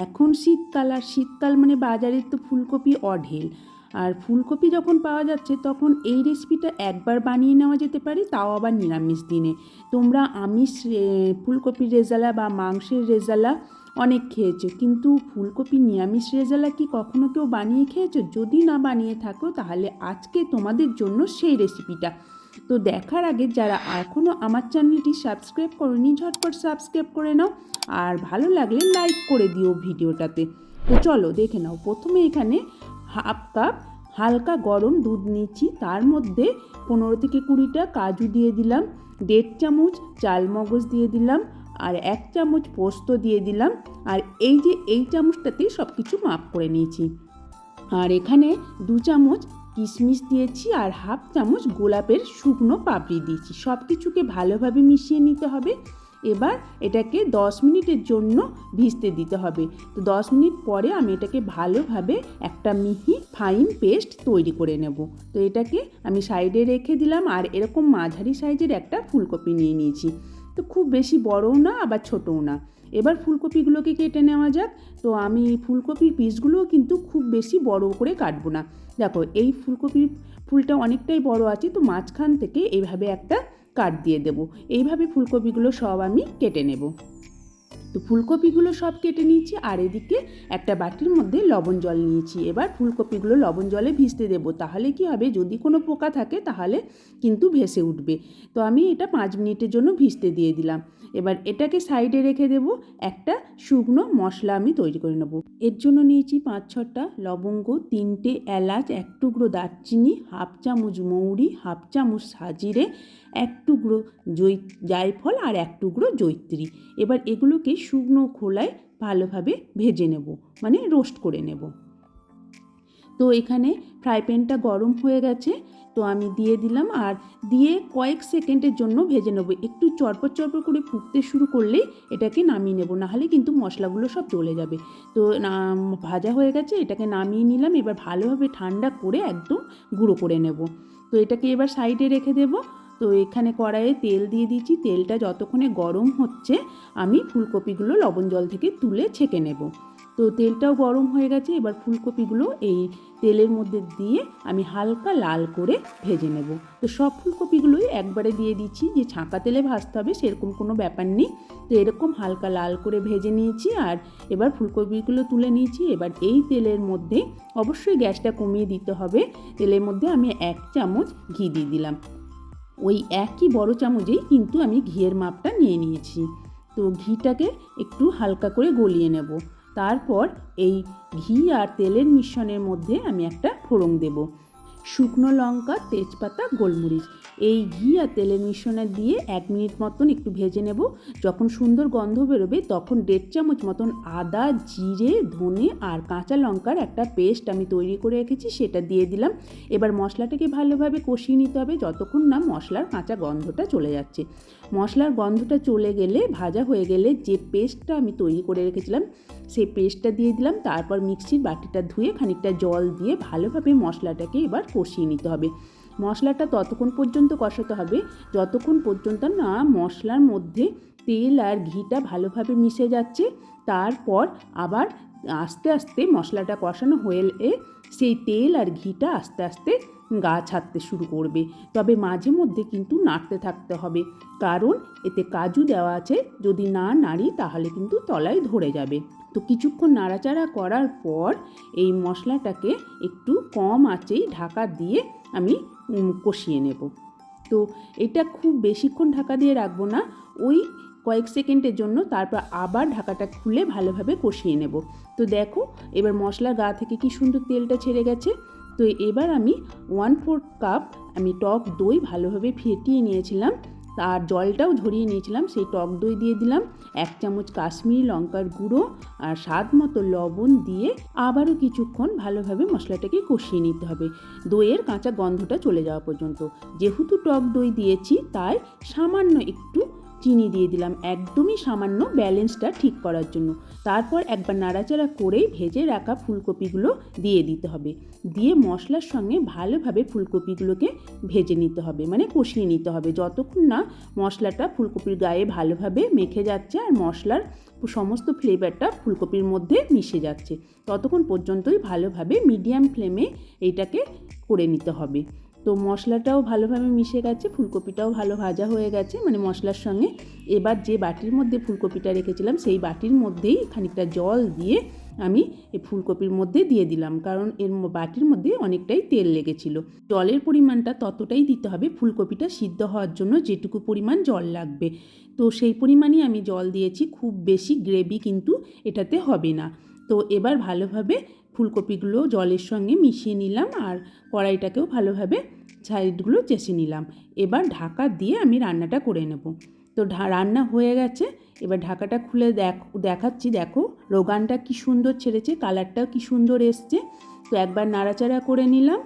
এখন শীতকাল আর শীতকাল মানে বাজারে তো ফুলকপি অঢেল। আর ফুলকপি যখন পাওয়া যাচ্ছে, তখন এই রেসিপিটা একবার বানিয়ে নেওয়া যেতে পারে, তাও আবার নিরামিষ দিনে। তোমরা আমিষ ফুলকপির রেজালা বা মাংসের রেজালা অনেক খেয়েছো, কিন্তু ফুলকপি নিরামিষ রেজালা কি কখনো কেউ বানিয়ে খেয়েছো? যদি না বানিয়ে থাকো, তাহলে আজকে তোমাদের জন্য সেই রেসিপিটা তো দেখার আগে যারা এখনও আমার চ্যানেলটি সাবস্ক্রাইব করনি, ঝটপট সাবস্ক্রাইব করে নাও আর ভালো লাগলে লাইক করে দিও ভিডিওটাতে। তো চলো দেখে নাও, প্রথমে এখানে হাফ কাপ হালকা গরম দুধ নিচ্ছি তার মধ্যে পনেরো থেকে কুড়িটা কাজু দিয়ে দিলাম, দেড় চামচ চালমগজ দিয়ে দিলাম আর এক চামচ পোস্ত দিয়ে দিলাম। আর এই যে এই চামচটাতেই সব কিছু মাপ করে নিয়েছি। আর এখানে দু চামচ কিশমিশ দিয়েছি আর হাফ চামচ গোলাপের শুকনো পাপড়ি দিয়েছি। সব কিছুকে ভালোভাবে মিশিয়ে নিতে হবে। এবার এটাকে 10 মিনিটের জন্য ভিজতে দিতে হবে। তো 10 মিনিট পরে আমি এটাকে ভালোভাবে একটা মিহি ফাইন পেস্ট তৈরি করে নেব। তো এটাকে আমি সাইডে রেখে দিলাম আর এরকম মাঝারি সাইজের একটা ফুলকপি নিয়ে নিয়েছি। তো খুব বেশি বড়ও না আবার ছোটও না। এবার ফুলকপিগুলোকে কেটে নেওয়া যাক। তো আমি ফুলকপির পিসগুলোও কিন্তু খুব বেশি বড় করে কাটবো না। দেখো, এই ফুলকপির ফুলটা অনেকটাই বড় আছে, তো মাঝখান থেকে এইভাবে একটা কাট দিয়ে দেবো। এইভাবে ফুলকপিগুলো সব আমি কেটে নেব। তো ফুলকপিগুলো সব কেটে নিয়েছি, আর এদিকে একটা বাটির মধ্যে লবণ জল নিয়েছি। এবার ফুলকপিগুলো লবণ জলে ভিজতে দেবো, তাহলে কি হবে? যদি কোনো পোকা থাকে, তাহলে কিন্তু ভেসে উঠবে। তো আমি এটা পাঁচ মিনিটের জন্য ভিজতে দিয়ে দিলাম। এবার এটাকে সাইডে রেখে দেব, একটা শুকনো মশলা আমি তৈরি করে নেব। এর জন্য নিয়েছি পাঁচ ছটা লবঙ্গ, তিনটে এলাচ, এক টুকরো দারচিনি, হাফ চামচ মৌরি, হাফ চামচ সাজিরে, এক টুকরো জৈ, জায়ফল, আর এক টুকরো জৈত্রী। এবার এগুলোকে শুকনো খোলায় ভালোভাবে ভেজে নেব মানে রোস্ট করে নেব। তো এখানে ফ্রাই প্যানটা গরম হয়ে গেছে, তো আমি দিয়ে দিলাম আর দিয়ে কয়েক সেকেন্ডের জন্য ভেজে নেব। একটু চরপর চরপর করে ফুটতে শুরু করলেই এটাকে নামিয়ে নেব, নাহলে কিন্তু মশলাগুলো সব জ্বলে যাবে। তো ভাজা হয়ে গেছে, এটাকে নামিয়ে নিলাম, এবার ভালোভাবে ঠান্ডা করে একদম গুঁড়ো করে নেব। তো এটাকে এবার সাইডে রেখে দেবো। তো এখানে কড়াইয়ে তেল দিয়ে দিচ্ছি তেলটা যতক্ষণে গরম হচ্ছে, আমি ফুলকপিগুলো লবণ জল থেকে তুলে ছেঁকে নেব। তো তেলটাও গরম হয়ে গেছে, এবার ফুলকপিগুলো এই তেলের মধ্যে দিয়ে আমি হালকা লাল করে ভেজে নেব। তো সব ফুলকপিগুলোই একবারে দিয়ে দিচ্ছি, যে ছাঁকা তেলে ভাজতে হবে সেরকম কোনো ব্যাপার নেই। তো এরকম হালকা লাল করে ভেজে নিয়েছি আর এবার ফুলকপিগুলো তুলে নিয়েছি। এবার এই তেলের মধ্যে অবশ্যই গ্যাসটা কমিয়ে দিতে হবে। তেলের মধ্যে আমি এক চামচ ঘি দিয়ে দিলাম। ওই একই বড় চামচেই কিন্তু আমি ঘিয়ের মাপটা নিয়ে নিয়েছি। তো ঘিটাকে একটু হালকা করে গলিয়ে নেব। তারপর এই ঘি আর তেলের মিশ্রণের মধ্যে আমি একটা ফোড়ন দেব। শুকনো লঙ্কা, তেজপাতা, গোলমরিচ। এই ঘি আর তেলের মিশ্রণে দিয়ে এক মিনিট মতন একটু ভেজে নেব। যখন সুন্দর গন্ধ বেরোবে, তখন দেড় চামচ মতন আদা, জিরে, ধনে আর কাঁচা লঙ্কার একটা পেস্ট আমি তৈরি করে রেখেছি, সেটা দিয়ে দিলাম। এবার মশলাটাকে ভালোভাবে কষিয়ে নিতে হবে, যতক্ষণ না মশলার কাঁচা গন্ধটা চলে যাচ্ছে। মশলার গন্ধটা চলে গেলে, ভাজা হয়ে গেলে যে পেস্টটা আমি তৈরি করে রেখেছিলাম, সেই পেস্টটা দিয়ে দিলাম। তারপর মিক্সির বাটিটা ধুয়ে খানিকটা জল দিয়ে ভালোভাবে মশলাটাকে এবার কষিয়ে নিতে হবে। মশলাটা ততক্ষণ পর্যন্ত কষাতে হবে। যতক্ষণ পর্যন্ত না মশলার মধ্যে তেল আর ঘিটা ভালোভাবে মিশে যাচ্ছে, তারপর আবার আস্তে আস্তে মশলাটা কষানো হয়ে সেই তেল আর ঘিটা আস্তে আস্তে গা ছাড়তে শুরু করবে। তবে মাঝে মধ্যে কিন্তু নাড়তে থাকতে হবে। কারণ এতে কাজু দেওয়া আছে। যদি না নাড়ি, তাহলে কিন্তু তলায় ধরে যাবে। তো কিছুক্ষণ নাড়াচাড়া করার পর এই মশলাটাকে একটু কম আঁচেই ঢাকা দিয়ে আমি কষিয়ে নেব। তো এটা খুব বেশিক্ষণ ঢাকা দিয়ে রাখব না। ওই কয়েক সেকেন্ডের জন্য তারপর আবার ঢাকাটা খুলে ভালোভাবে কষিয়ে নেব। তো দেখো, এবার মশলার গা থেকে কি সুন্দর তেলটা ছেড়ে গেছে। তো এবার আমি ওয়ান ফোর্থ কাপ আমি টক দই ভালোভাবে ফেটিয়ে নিয়েছিলাম। আর জলটাও ঝরিয়ে নিয়েছিলাম, সেই টক দই দিয়ে দিলাম, এক চামচ কাশ্মীরি লঙ্কার গুঁড়ো আর স্বাদ মতো লবণ দিয়ে আবারও কিছুক্ষণ ভালোভাবে মশলাটাকে কষিয়ে নিতে হবে। দইয়ের কাঁচা গন্ধটা চলে যাওয়া পর্যন্ত। যেহেতু টক দই দিয়েছি, তাই সামান্য একটু চিনি দিয়ে দিলাম একদমই সামান্য ব্যালেন্সটা ঠিক করার জন্য। তারপর একবার নাড়াচাড়া করেই ভেজে রাখা ফুলকপিগুলো দিয়ে দিতে হবে। দিয়ে মশলার সঙ্গে ভালোভাবে ফুলকপিগুলোকে ভেজে নিতে হবে মানে কষিয়ে নিতে হবে। যতক্ষণ না মশলাটা ফুলকপির গায়ে ভালোভাবে মেখে যাচ্ছে আর মশলার সমস্ত ফ্লেভারটা ফুলকপির মধ্যে মিশে যাচ্ছে, ততক্ষণ পর্যন্তই ভালোভাবে মিডিয়াম ফ্লেমে এইটাকে করে নিতে হবে। তো মশলাটাও ভালোভাবে মিশে গেছে, ফুলকপিটাও ভালো ভাজা হয়ে গেছে। মানে মশলার সঙ্গে এবার যে বাটির মধ্যে ফুলকপিটা রেখেছিলাম, সেই বাটির মধ্যেই খানিকটা জল দিয়ে আমি এই ফুলকপির মধ্যে দিয়ে দিলাম। কারণ এর বাটির মধ্যে অনেকটাই তেল লেগেছিল। জলের পরিমাণটা ততটাই দিতে হবে, ফুলকপিটা সিদ্ধ হওয়ার জন্য যেটুকু পরিমাণ জল লাগবে। তো সেই পরিমাণই আমি জল দিয়েছি, খুব বেশি গ্রেভি কিন্তু এটাতে হবে না। তো এবার ভালোভাবে ফুলকপিগুলো জলের সঙ্গে মিশিয়ে নিলাম আর কড়াইটাকেও ভালোভাবে সাইডগুলো চেষে নিলাম। এবার ঢাকা দিয়ে আমি রান্নাটা করে নেব। তো রান্না হয়ে গেছে। এবার ঢাকাটা খুলে দেখ, দেখাচ্ছি। দেখো, রোগানটা কি সুন্দর ছেড়েছে, কালারটাও কি সুন্দর এসছে। তো একবার নাড়াচাড়া করে নিলাম।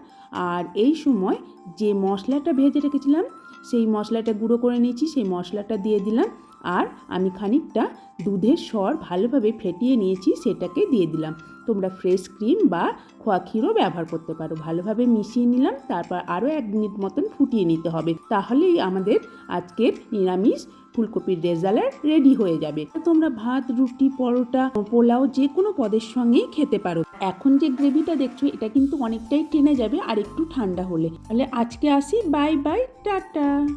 আর এই সময় যে মশলাটা ভেজে রেখেছিলাম, সেই মশলাটা গুঁড়ো করে নিয়েছি, সেই মশলাটা দিয়ে দিলাম। আর আমি খানিকটা দুধের স্বর ভালোভাবে ফেটিয়ে নিয়েছি, সেটাকে দিয়ে দিলাম। তোমরা ফ্রেশ ক্রিম বা খোয়া ক্ষীরও ব্যবহার করতে পারো। ভালোভাবে মিশিয়ে নিলাম, তারপর আরও এক মিনিট মতন ফুটিয়ে নিতে হবে। তাহলেই আমাদের আজকের নিরামিষ ফুলকপির রেজালার রেডি হয়ে যাবে। তোমরা ভাত, রুটি, পরোটা, পোলাও যে কোনো পদের সঙ্গেই খেতে পারো। এখন যে গ্রেভিটা দেখছ, এটা কিন্তু অনেকটাই টেনে যাবে আর একটু ঠান্ডা হলে। তাহলে আজকে আসি, বাই বাই, টাটা।